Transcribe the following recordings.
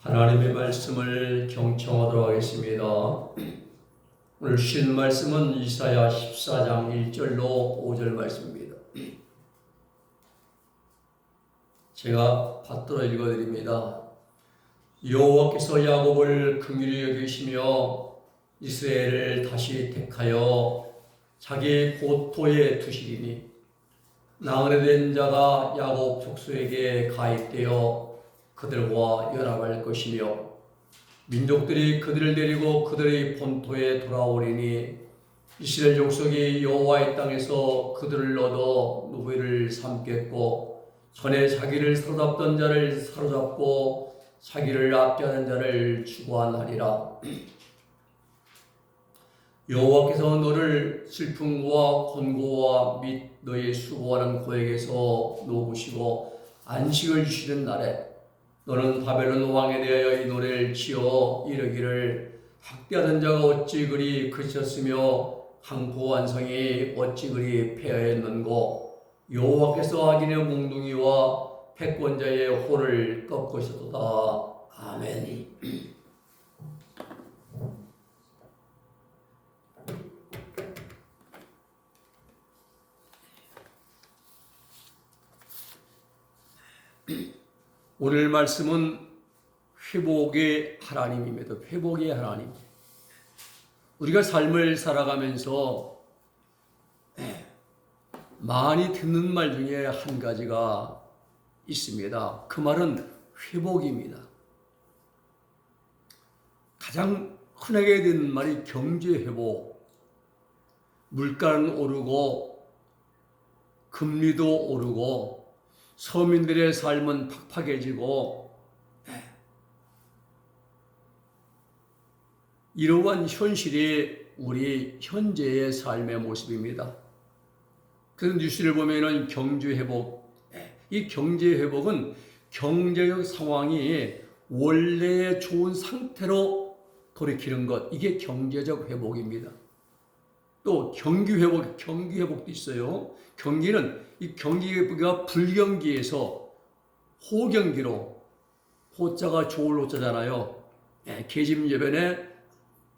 하나님의 말씀을 경청하도록 하겠습니다. 오늘 신 말씀은 이사야 14장 1절로 5절 말씀입니다. 제가 받들어 읽어드립니다. 여호와께서 야곱을 긍휼히 여기시며 이스라엘을 다시 택하여 자기 고토에 두시리니 나그네 된 자가 야곱 족속에게 가입되어 그들과 연합할 것이며 민족들이 그들을 데리고 그들의 본토에 돌아오리니 이스라엘 족속이 여호와의 땅에서 그들을 얻어 노예를 삼겠고 전에 자기를 사로잡던 자를 사로잡고 자기를 압제하는 자를 추구하나리라. 여호와께서 너를 슬픔과 권고와 및 너의 수고하는 고에게서 놓으시고 안식을 주시는 날에 너는 바벨론 왕에 대하여 이 노래를 지어 이르기를 학대하는 자가 어찌 그리 그쳤으며 강포한 성이 어찌 그리 폐하였는고? 여호와께서 악인의 몽둥이와 패권자의 호를 꺾으셨도다. 아멘 오늘 말씀은 회복의 하나님입니다. 회복의 하나님. 우리가 삶을 살아가면서 많이 듣는 말 중에 한 가지가 있습니다. 그 말은 회복입니다. 가장 흔하게 듣는 말이 경제 회복. 물가는 오르고 금리도 오르고 서민들의 삶은 팍팍해지고 이러한 현실이 우리 현재의 삶의 모습입니다. 그래서 뉴스를 보면은 경제 회복, 이 경제 회복은 경제적 상황이 원래의 좋은 상태로 돌이키는 것, 이게 경제적 회복입니다. 또 경기 회복, 경기 회복도 있어요. 경기는 이 경기가 불경기에서 호경기로 호자가 좋을 호자잖아요. 예, 계집여변에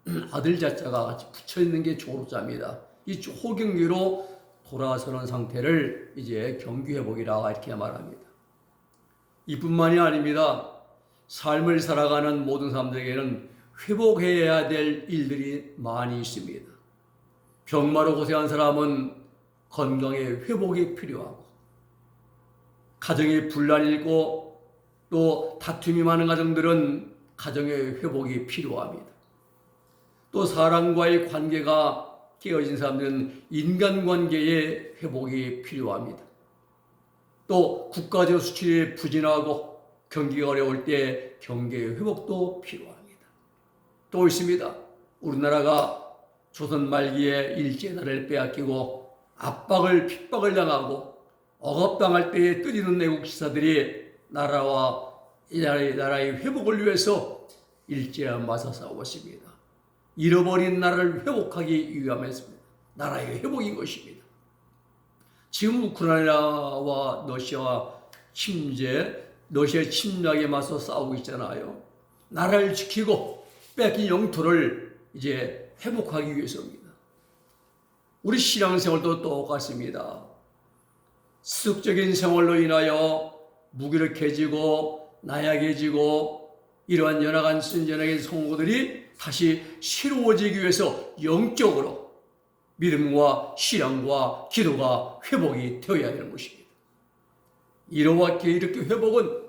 아들 자자가 같이 붙여 있는 게 조로자입니다. 이 호경기로 돌아서는 상태를 이제 경기 회복이라 이렇게 말합니다. 이뿐만이 아닙니다. 삶을 살아가는 모든 사람들에게는 회복해야 될 일들이 많이 있습니다. 병마로 고생한 사람은 건강의 회복이 필요하고 가정이 불난이고 또 다툼이 많은 가정들은 가정의 회복이 필요합니다. 또 사람과의 관계가 깨어진 사람들은 인간관계의 회복이 필요합니다. 또 국가적 수출이 부진하고 경기가 어려울 때 경계의 회복도 필요합니다. 또 있습니다. 우리나라가 조선 말기에 일제 나라를 빼앗기고 압박을 핍박을 당하고 억압당할 때에 뜨리는 내국 지사들이 나라와 이 나라의, 나라의 회복을 위해서 일제와 맞서 싸웠습니다. 잃어버린 나라를 회복하기 위함했습니다. 나라의 회복인 것입니다. 지금 우크라이나와 러시아와 침제, 러시아의 침략에 맞서 싸우고 있잖아요. 나라를 지키고 뺏긴 영토를 이제 회복하기 위해서입니다. 우리 신앙생활도 똑같습니다. 수적인 생활로 인하여 무기력해지고 나약해지고 이러한 연약한 순전하게 성도들이 다시 새로워지기 위해서 영적으로 믿음과 신앙과 기도가 회복이 되어야 되는 것입니다. 이렇게 이렇게 회복은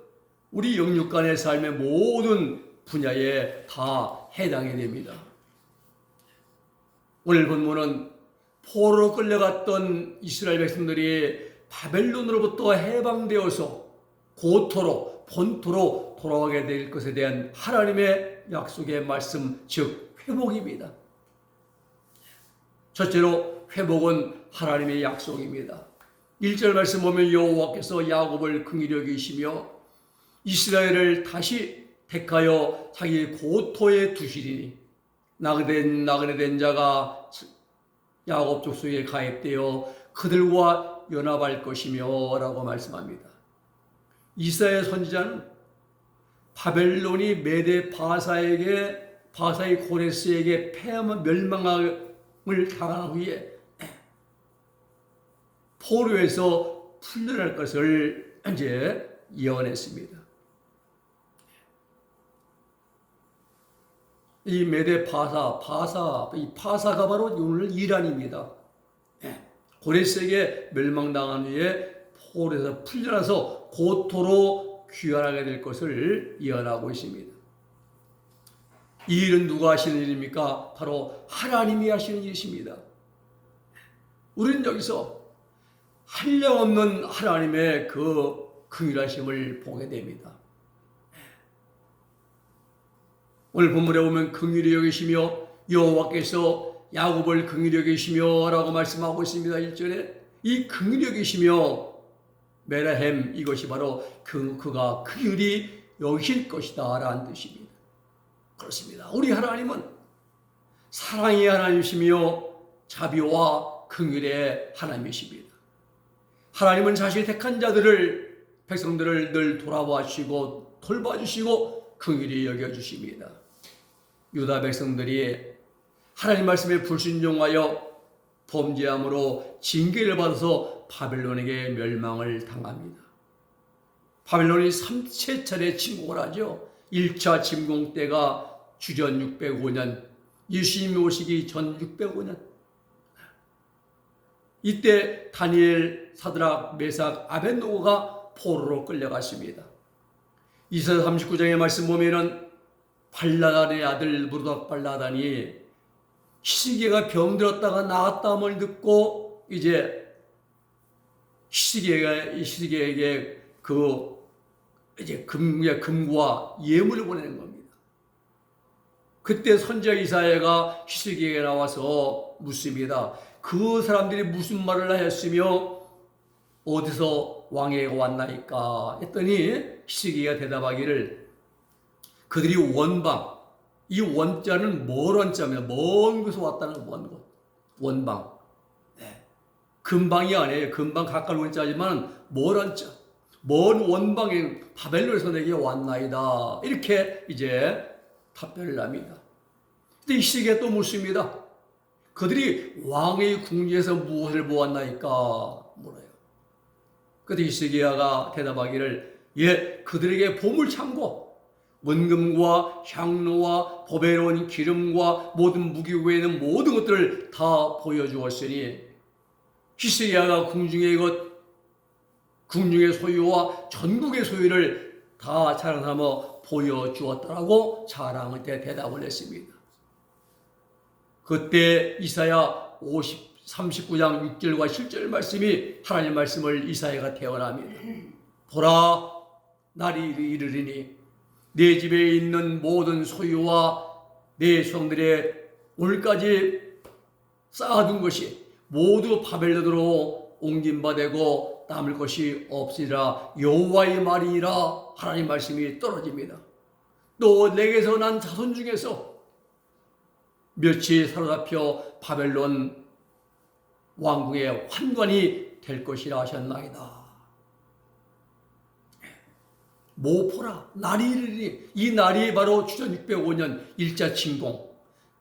우리 영육 간의 삶의 모든 분야에 다 해당이 됩니다. 오늘 본문은 포로로 끌려갔던 이스라엘 백성들이 바벨론으로부터 해방되어서 고토로 본토로 돌아가게 될 것에 대한 하나님의 약속의 말씀 즉 회복입니다. 첫째로 회복은 하나님의 약속입니다. 1절 말씀 보면 여호와께서 야곱을 긍휼히 여기시며 이스라엘을 다시 택하여 자기 고토에 두시리니 나그된 나그네된 자가 야곱 족속에 가입되어 그들과 연합할 것이며라고 말씀합니다. 이사야 선지자는 바벨론이 메데 바사에게 바사의 고레스에게 패하면 멸망을 당한 후에 포로에서 풀려날 것을 이제 예언했습니다. 이 메데 파사, 파사, 이 파사가 바로 오늘 이란입니다. 예. 고레스에게 멸망당한 후에 포로에서 풀려나서 고토로 귀환하게 될 것을 예언하고 있습니다. 이 일은 누가 하시는 일입니까? 바로 하나님이 하시는 일이십니다. 우리는 여기서 한량없는 하나님의 그 긍휼하심을 보게 됩니다. 오늘 본문에 보면 긍휼히 여기시며 여호와께서 야곱을 긍휼히 여기시며 라고 말씀하고 있습니다. 1절에 이 긍휼히 여기시며 메라햄 이것이 바로 그 그가 긍휼히 여길 것이다 라는 뜻입니다. 그렇습니다. 우리 하나님은 사랑의 하나님이시며 자비와 긍휼의 하나님이십니다. 하나님은 자신의 택한 자들을 백성들을 늘 돌아봐 주시고 돌봐 주시고 긍휼히 여겨 주십니다. 유다 백성들이 하나님 말씀에 불순종하여 범죄함으로 징계를 받아서 바벨론에게 멸망을 당합니다. 바벨론이 3세 차례 침공을 하죠. 1차 침공 때가 주전 605년, 예수님이 오시기 전 605년. 이때 다니엘, 사드락, 메삭, 아벤노고가 포로로 끌려갔습니다. 이사 39장의 말씀 보면은 발라단의 아들 무르닥 발라단이 시계가 병들었다가 나았다함을 듣고 이제 시계가 시계에게 그 이제 금의 금과 예물을 보내는 겁니다. 그때 선자 이사야가 히스기에게 나와서 묻습니다. 그 사람들이 무슨 말을 하였으며 어디서 왕에게 왔나이까 했더니 히스기가 대답하기를 그들이 원방 이 원자는 멀 원자입니다. 먼 곳에서 왔다는 먼 곳. 원방. 네. 금방이 아니에요. 금방 가까운 원자지만 멀 원자. 먼 원방에 바벨론에서 내게 왔나이다. 이렇게 이제 답변을 합니다. 근데 이 시기에 또 묻습니다. 그들이 왕의 궁지에서 무엇을 보았나이까 물어요. 그때 이스기야가 대답하기를 예 그들에게 보물 창고 원금과 향로와 보배로운 기름과 모든 무기 외에는 모든 것들을 다 보여주었으니 히스기야가 궁중의 것 궁중의 소유와 전국의 소유를 다 자랑하며 보여주었다라고 자랑할 때 대답을 했습니다. 그때 이사야 50, 39장 6절과 7절 말씀이 하나님 말씀을 이사야가 태어납니다. 보라, 날이 이르리니 내 집에 있는 모든 소유와 내 성들의 오늘까지 쌓아둔 것이 모두 바벨론으로 옮김바 되고 남을 것이 없으리라 여호와의 말이라 하나님 말씀이 떨어집니다. 또 내게서 난 자손 중에서 몇이 사로잡혀 바벨론 왕궁의 환관이 될 것이라 하셨나이다. 모포라 날이 이르니 이 날이 바로 주전 605년 1차 침공,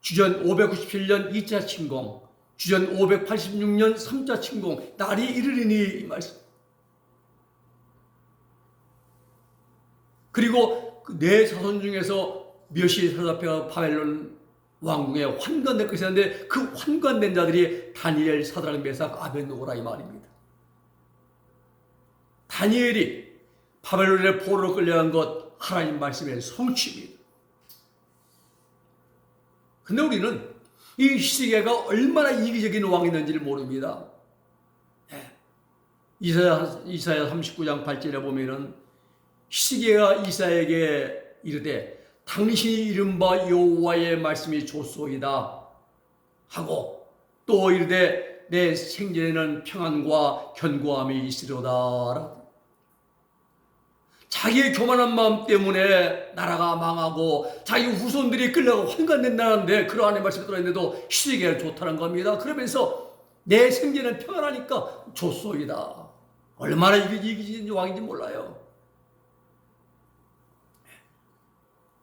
주전 597년 2차 침공, 주전 586년 3차 침공 날이 이르리니 이 말씀. 그리고 내 자손 중에서 몇이 사로잡혀 바벨론 왕궁에 환관될 것이었는데 그 환관된 자들이 다니엘, 사드락, 메삭, 아벤노고라 이 말입니다. 다니엘이 바벨론의 포로로 끌려간 것 하나님 말씀의 성취입니다. 근데 우리는 이 시계가 얼마나 이기적인 왕이었는지를 모릅니다. 예. 이사야, 이사야 39장 8절에 보면은 시계가 이사에게 이르되 당신이 이른바 여호와의 말씀이 좋소이다 하고 또 이르되 내 생전에는 평안과 견고함이 있으려다 자기의 교만한 마음 때문에 나라가 망하고 자기 후손들이 끌려가 환관된다는데 그러한 말씀이 들어있는데도 시기가 좋다는 겁니다. 그러면서 내 생전은 평안하니까 좋소이다. 얼마나 이기지 왕인지 몰라요.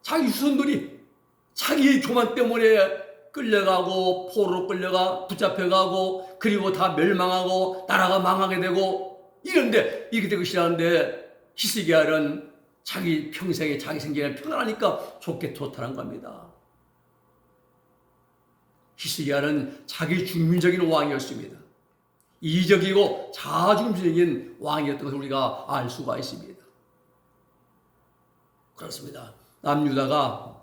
자기 후손들이 자기의 교만 때문에 끌려가고 포로로 끌려가 붙잡혀가고 그리고 다 멸망하고 나라가 망하게 되고 이런데 이렇게 되고 싫어하는데 히스기야는 자기 평생에 자기 생계가 평안하니까 좋게 좋다는 겁니다. 히스기야는 자기 중민적인 왕이었습니다. 이적이고 자중적인 왕이었던 것을 우리가 알 수가 있습니다. 그렇습니다. 남유다가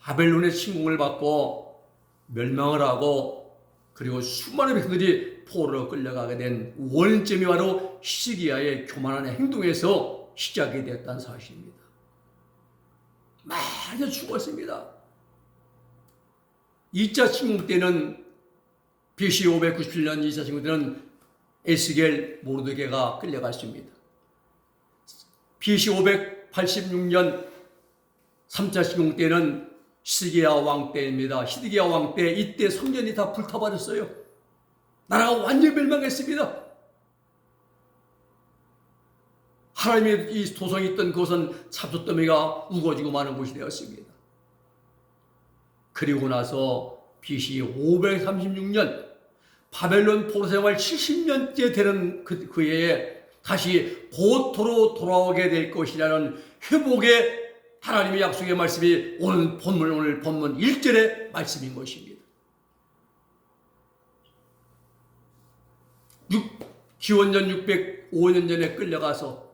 바벨론의 침공을 받고 멸망을 하고 그리고 수많은 백성들이 포로로 끌려가게 된 원점이 바로 시기야의 교만한 행동에서 시작이 됐다는 사실입니다. 많이 죽었습니다. 2차 침공 때는 BC 597년 2차 침공 때는 에스겔 모르드게가 끌려갔습니다. BC 586년 3차 침공 때는 시드기야 왕 때입니다. 시드기야 왕 때 이때 성전이 다 불타버렸어요. 나라가 완전히 멸망했습니다. 하나님의 이 도성이 있던 그곳은 잡초더미가 우거지고 마는 곳이 되었습니다. 그리고 나서 BC 536년 바벨론 포로 생활 70년째 되는 그, 그 해에 다시 고토로 돌아오게 될 것이라는 회복의 하나님의 약속의 말씀이 오늘 본문 오늘 본문 1절의 말씀인 것입니다. 6, 기원전 605년 전에 끌려가서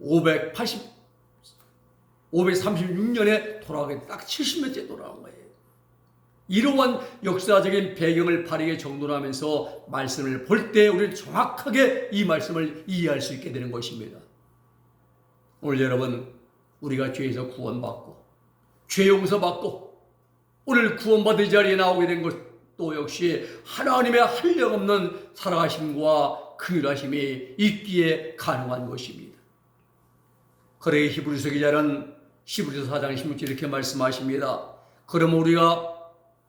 580 536년에 돌아오게 딱 70년째 돌아온 거예요. 이러한 역사적인 배경을 바르게 정돈하면서 말씀을 볼 때 우리는 정확하게 이 말씀을 이해할 수 있게 되는 것입니다. 오늘 여러분 우리가 죄에서 구원받고 죄 용서받고 오늘 구원받은 자리에 나오게 된 것 도 역시 하나님의 한량 없는 살아가심과 긍휼하심이 있기에 가능한 것입니다. 그래 히브리서 기자는 히브리서 4장 16절 이렇게 말씀하십니다. 그럼 우리가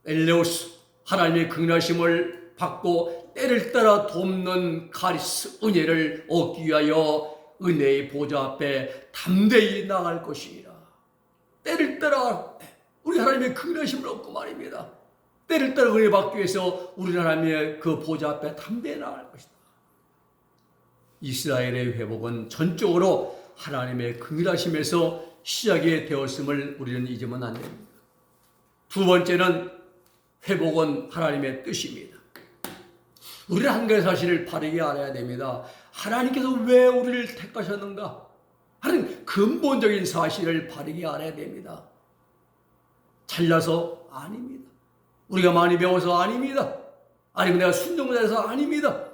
엘레오스 하나님의 긍휼하심을 받고 때를 따라 돕는 카리스 은혜를 얻기 위하여 은혜의 보좌 앞에 담대히 나갈 것이니라. 때를 따라 우리 하나님의 긍휼하심을 얻고 말입니다. 때를 따라 은혜 받기 위해서 우리 하나님의 그 보좌 앞에 담대히 나갈 것이다. 이스라엘의 회복은 전적으로 하나님의 긍휼하심에서 시작이 되었음을 우리는 잊으면 안 됩니다. 두 번째는 회복은 하나님의 뜻입니다. 우리는 한 가지 사실을 바르게 알아야 됩니다. 하나님께서 왜 우리를 택하셨는가? 하는 근본적인 사실을 바르게 알아야 됩니다. 잘나서 아닙니다. 우리가 많이 배워서 아닙니다. 아니면 내가 순종자라서 아닙니다.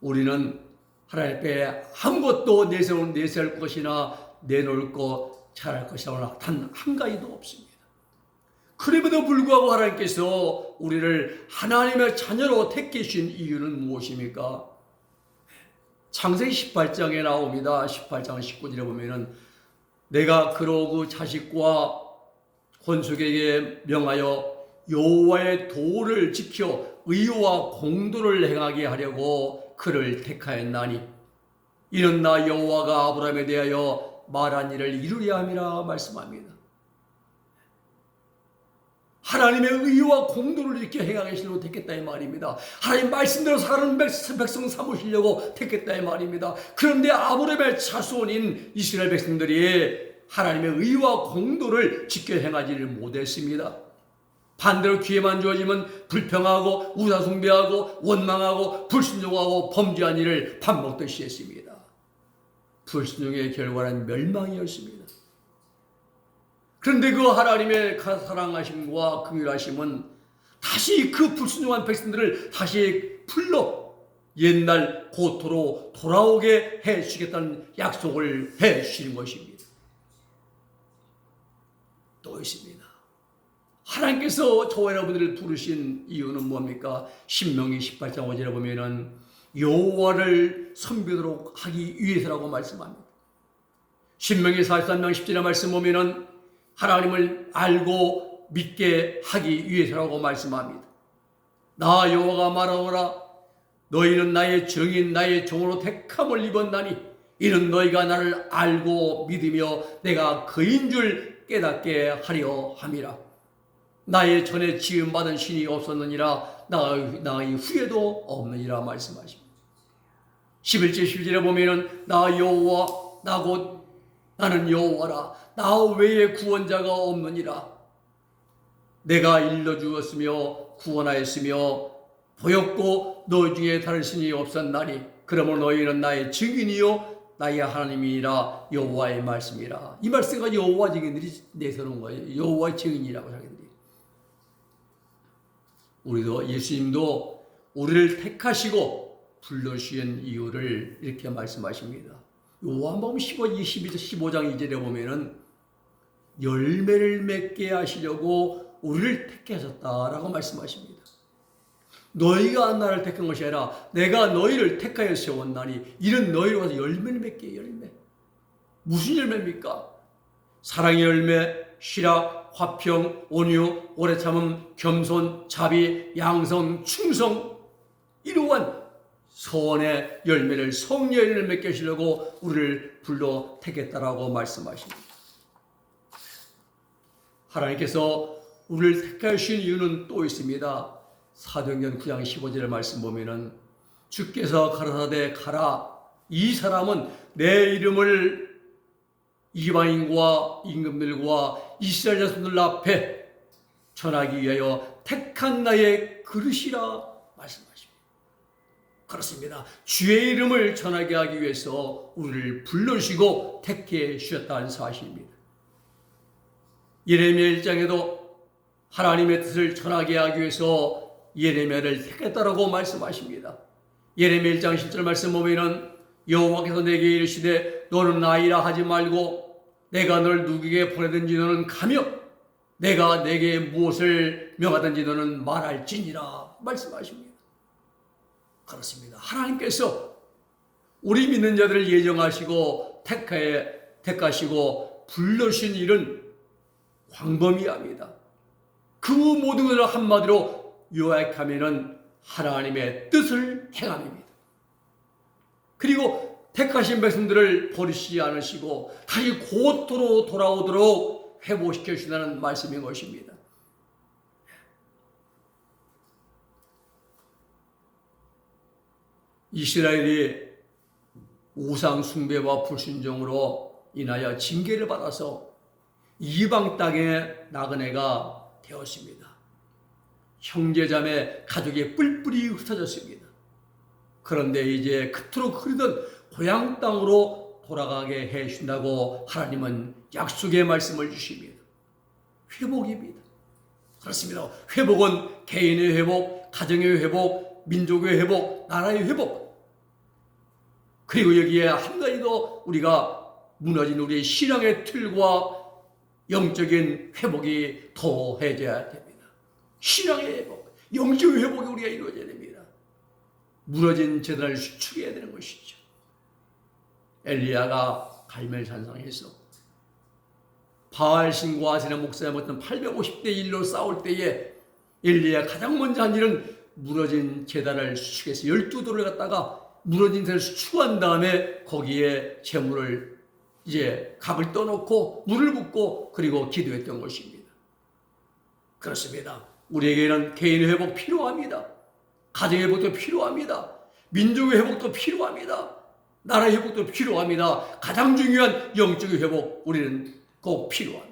우리는 하나님 앞에 아무것도 내세울, 내세울 것이나 내놓을 것, 잘할 것이나 단 한 가지도 없습니다. 그럼에도 불구하고 하나님께서 우리를 하나님의 자녀로 택하신 이유는 무엇입니까? 창세기 18장에 나옵니다. 18장 19절에 보면은 내가 그러고 자식과 혼숙에게 명하여 여호와의 도를 지켜 의와 공도를 행하게 하려고 그를 택하였나니 이는 나 여호와가 아브라함에 대하여 말한 일을 이루려 함이라 말씀합니다. 하나님의 의와 공도를 이렇게 행하게 하시려고 택했다 이 말입니다. 하나님 말씀대로 사는 백성 삼으시려고 택했다 이 말입니다. 그런데 아브라함의 자손인 이스라엘 백성들이 하나님의 의와 공도를 지켜 행하지를 못했습니다. 반대로 기회만 주어지면 불평하고 우사숭배하고 원망하고 불순종하고 범죄한 일을 밥 먹듯이 했습니다. 불순종의 결과는 멸망이었습니다. 그런데 그 하나님의 사랑하심과 긍휼하심은 다시 그 불순종한 백성들을 다시 불러 옛날 고토로 돌아오게 해 주시겠다는 약속을 해 주시는 것입니다. 또 있습니다. 하나님께서 저와 여러분들을 부르신 이유는 뭡니까? 신명기 18장 5절에 보면은 여호와를 섬기도록 하기 위해서라고 말씀합니다. 신명기 43장 10절에 말씀 보면은 하나님을 알고 믿게 하기 위해서라고 말씀합니다. 나 여호와가 말하오라 너희는 나의 정인 나의 종으로 택함을 입었나니 이는 너희가 나를 알고 믿으며 내가 그인 줄 깨닫게 하려 함이라. 나의 전에 지음받은 신이 없었느니라 나의, 나의 후에도 없느니라 말씀하십니다. 11절 12절에 보면은 나 여호와 나 곧 나는 여호와라 나 외에 구원자가 없느니라 내가 일러 주었으며 구원하였으며 보였고 너 중에 다른 신이 없었나니 그러므로 너희는 나의 증인이요 나의 하나님이라 여호와의 말씀이라 이 말씀과 여호와 증인들이 내세우는 거예요 여호와의 증인이라고 자기들이 우리도 예수님도 우리를 택하시고 불러주신 이유를 이렇게 말씀하십니다. 요한복음 15, 22절, 15장 2절에 보면은 열매를 맺게 하시려고 우리를 택해 하셨다라고 말씀하십니다. 너희가 나를 택한 것이 아니라 내가 너희를 택하여 세웠나니 이는 너희로 와서 열매를 맺게 열매. 무슨 열매입니까? 사랑의 열매, 희락, 화평, 온유, 오래 참음, 겸손, 자비, 양성, 충성 이러한 소원의 열매를 성령을 맺게 하시려고 우리를 불러 택했다라고 말씀하십니다. 하나님께서 우리를 택하신 이유는 또 있습니다. 사도행전 9장 15절의 말씀 보면은 주께서 가라사대 가라 이 사람은 내 이름을 이방인과 임금들과 이스라엘 자손들 앞에 전하기 위하여 택한 나의 그릇이라 말씀하십니다. 그렇습니다. 주의 이름을 전하게 하기 위해서 우리를 불러주시고 택해 주셨다는 사실입니다. 예레미야 1장에도 하나님의 뜻을 전하게 하기 위해서 예레미야를 택했다라고 말씀하십니다. 예레미야 1장 10절 말씀 보면은 여호와께서 내게 이르시되 너는 나이라 하지 말고 내가 널 누구에게 보내든지 너는 가며 내가 내게 무엇을 명하든지 너는 말할지니라 말씀하십니다. 그렇습니다. 하나님께서 우리 믿는 자들을 예정하시고 택하에 택하시고 불러신 일은 광범위합니다. 그 모든 것을 한마디로 요약하면은 하나님의 뜻을 행함입니다. 그리고 택하신 백성들을 버리시지 않으시고 다시 고토로 돌아오도록 회복시켜 주신다는 말씀인 것입니다. 이스라엘이 우상 숭배와 불순종으로 인하여 징계를 받아서 이방 땅에 나그네가 되었습니다. 형제자매 가족이 뿔뿔이 흩어졌습니다. 그런데 이제 그토록 흐르던 고향 땅으로 돌아가게 해 주신다고 하나님은 약속의 말씀을 주십니다. 회복입니다. 그렇습니다. 회복은 개인의 회복, 가정의 회복, 민족의 회복, 나라의 회복. 그리고 여기에 한 가지 더 우리가 무너진 우리의 신앙의 틀과 영적인 회복이 더해져야 됩니다. 신앙의 회복, 영적인 회복이 우리가 이루어져야 됩니다. 무너진 재단을 수축해야 되는 것이죠. 엘리야가 갈멜산상에서 바알 신과 아세나 목사의 어떤 850대 1로 싸울 때에 엘리야 가장 먼저 한 일은 무너진 재단을 수축해서 12돌을 갖다가 무너진 재단을 수축한 다음에 거기에 재물을 이제 각을 떠놓고 물을 붓고 그리고 기도했던 것입니다. 그렇습니다. 우리에게는 개인의 회복 필요합니다. 가정의 회복도 필요합니다. 민족의 회복도 필요합니다. 나라의 회복도 필요합니다. 가장 중요한 영적인 회복 우리는 꼭 필요합니다.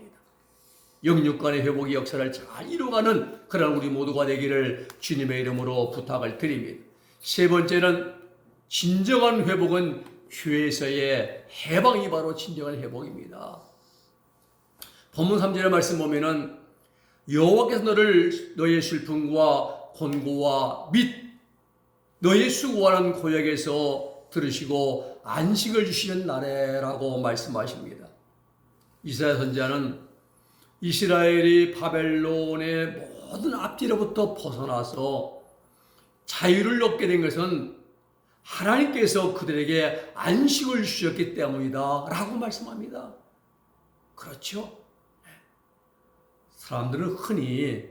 영육간의 회복의 역사를 잘 이루어가는 그런 우리 모두가 되기를 주님의 이름으로 부탁을 드립니다. 세 번째는 진정한 회복은 교회에서의 해방이 바로 진정한 회복입니다. 본문 3절의 말씀 보면은 여호와께서 너를 너의 슬픔과 곤고와 및 너의 수고하는 고역에서 들으시고 안식을 주시는 날에라고 말씀하십니다. 이사야 선지자는 이스라엘이 바벨론의 모든 앞뒤로부터 벗어나서 자유를 얻게 된 것은 하나님께서 그들에게 안식을 주셨기 때문이다. 라고 말씀합니다. 그렇죠? 사람들은 흔히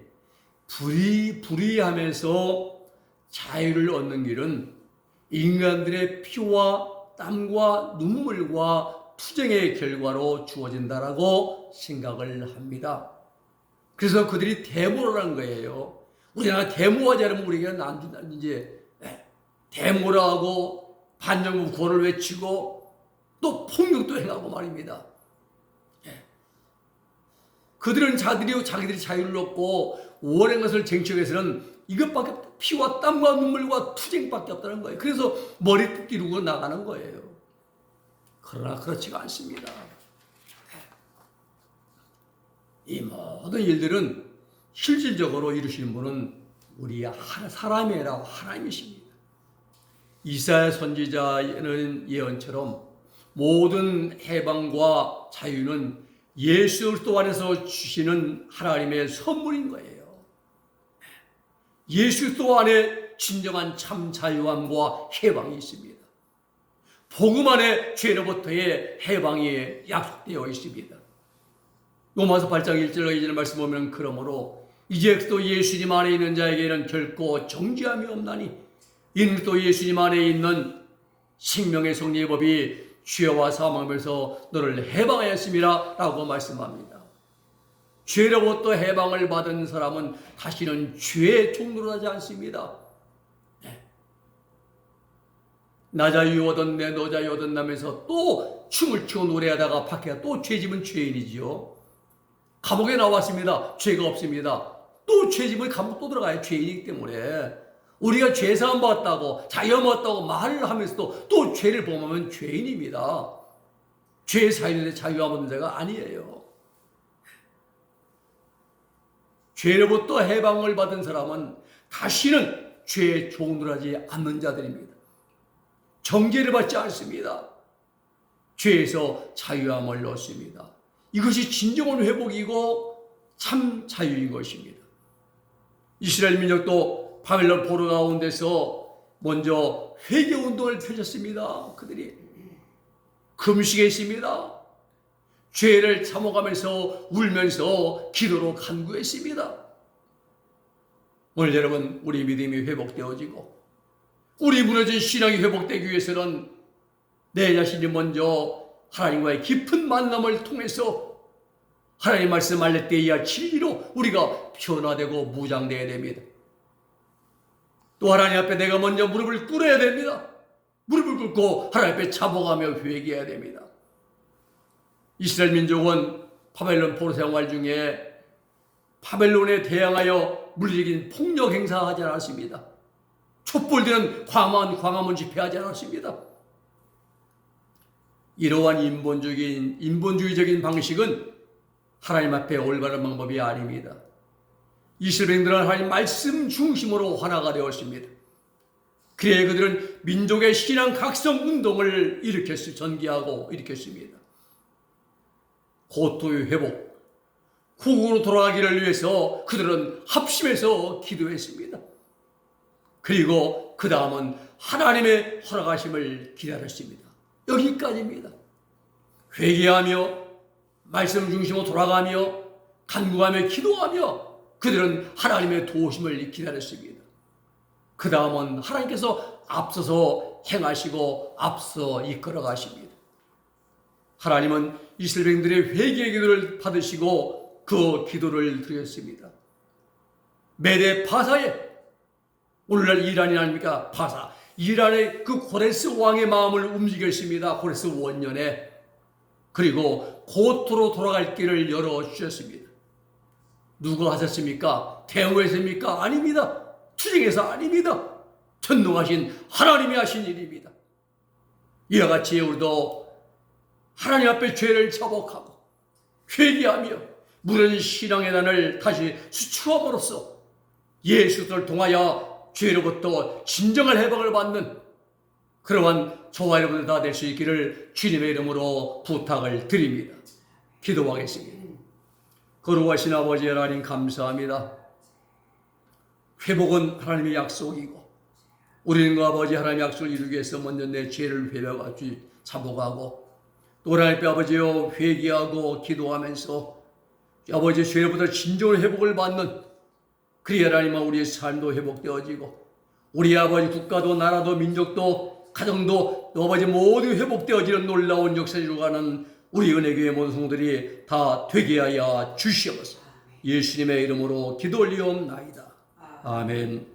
불의, 불의하면서 자유를 얻는 길은 인간들의 피와 땀과 눈물과 투쟁의 결과로 주어진다라고 생각을 합니다. 그래서 그들이 데모를 한 거예요. 우리나라 데모하지 않으면 우리가 난 이제 예, 데모를 하고 반정부 구호를 외치고 또 폭력도 행하고 말입니다. 예. 그들은 자들이 자기들이 자유를 얻고 원한 것을 쟁취해서는 이것밖에 없- 피와 땀과 눈물과 투쟁밖에 없다는 거예요. 그래서 머리 띠르고 나가는 거예요. 그러나 그렇지가 않습니다. 이 모든 일들은 실질적으로 이루시는 분은 우리 하- 사람이 아니라 하나님이십니다. 이사야 선지자는 예언처럼 모든 해방과 자유는 예수 그리스도 안에서 주시는 하나님의 선물인 거예요. 예수 그리스도 안에 진정한 참 자유함과 해방이 있습니다. 복음 안에 죄로부터의 해방이 약속되어 있습니다. 로마서 8장 1절과 2절 말씀 보면 그러므로 이제 또 예수님 안에 있는 자에게는 결코 정죄함이 없나니 이는 또 예수님 안에 있는 생명의 성리의 법이 죄와 사망에서 너를 해방하였습니다 라고 말씀합니다. 죄로부터 해방을 받은 사람은 다시는 죄의 종로로 하지 않습니다. 네. 나 자유 얻었네 너 자유 얻었나면서 또 춤을 추고 노래하다가 밖에 또 죄짓은 죄인이지요. 감옥에 나왔습니다. 죄가 없습니다. 또 죄짓으면 감옥 또 들어가요. 죄인이기 때문에. 우리가 죄사함 받았다고 자유함 얻었다고 말을 하면서도 또 죄를 범하면 죄인입니다. 죄 사인인데 자유함 얻는 자가 아니에요. 죄로부터 해방을 받은 사람은 다시는 죄에 종들하지 않는 자들입니다. 정죄를 받지 않습니다. 죄에서 자유함을 얻습니다. 이것이 진정한 회복이고 참 자유인 것입니다. 이스라엘 민족도 바벨론 포로 가운데서 먼저 회개 운동을 펼쳤습니다. 그들이 금식에 있습니다. 죄를 참아가면서 울면서 기도로 간구했습니다. 오늘 여러분 우리 믿음이 회복되어지고 우리 무너진 신앙이 회복되기 위해서는 내 자신이 먼저 하나님과의 깊은 만남을 통해서 하나님 말씀 알릴 때이야 진리로 우리가 변화되고 무장되어야 됩니다. 또 하나님 앞에 내가 먼저 무릎을 꿇어야 됩니다. 무릎을 꿇고 하나님 앞에 자복하며 회개해야 됩니다. 이스라엘 민족은 바벨론 포로 생활 중에 바벨론에 대항하여 물리적인 폭력 행사하지 않았습니다. 촛불들은 광화문 광화문 집회하지 않았습니다. 이러한 인본적인 인본주의적인 방식은 하나님 앞에 올바른 방법이 아닙니다. 이스라엘들은 하나님 말씀 중심으로 하나가 되었습니다. 그래 그들은 민족의 신앙 각성 운동을 일으켰 전개하고 일으켰습니다. 고토의 회복, 국으로 돌아가기를 위해서 그들은 합심해서 기도했습니다. 그리고 그 다음은 하나님의 허락하심을 기다렸습니다. 여기까지입니다. 회개하며 말씀 중심으로 돌아가며 간구하며 기도하며 그들은 하나님의 도우심을 기다렸습니다. 그 다음은 하나님께서 앞서서 행하시고 앞서 이끌어 가십니다. 하나님은 이스라엘들의 회개의 기도를 받으시고 그 기도를 드렸습니다. 메대 파사에 오늘날 이란이 아닙니까? 파사. 이란의 그 고레스 왕의 마음을 움직였습니다. 고레스 원년에. 그리고 고토로 돌아갈 길을 열어주셨습니다. 누가 하셨습니까? 대우했습니까? 아닙니다. 투쟁해서 아닙니다. 전능하신 하나님이 하신 일입니다. 이와 같이 우리도 하나님 앞에 죄를 자복하고 회개하며 무른 신앙의 단을 다시 수축함으로써 예수를 통하여 죄로부터 진정한 해방을 받는 그러한 저와 여러분들 다 될 수 있기를 주님의 이름으로 부탁을 드립니다. 기도하겠습니다. 거룩하신 아버지 하나님 감사합니다. 회복은 하나님의 약속이고 우리는 그 아버지 하나님의 약속을 이루기 위해서 먼저 내 죄를 회복하고 자복하고 또 하나님 아버지여 회개하고 기도하면서 아버지 죄로부터 진정한 회복을 받는 그리야 하나님아 우리의 삶도 회복되어지고 우리 아버지 국가도 나라도 민족도 가정도 또 아버지 모두 회복되어지는 놀라운 역사를 이루어가는 우리 은혜교회 모든 성도들이 다 되게 하여 주시옵소서. 예수님의 이름으로 기도 올리옵나이다. 아멘.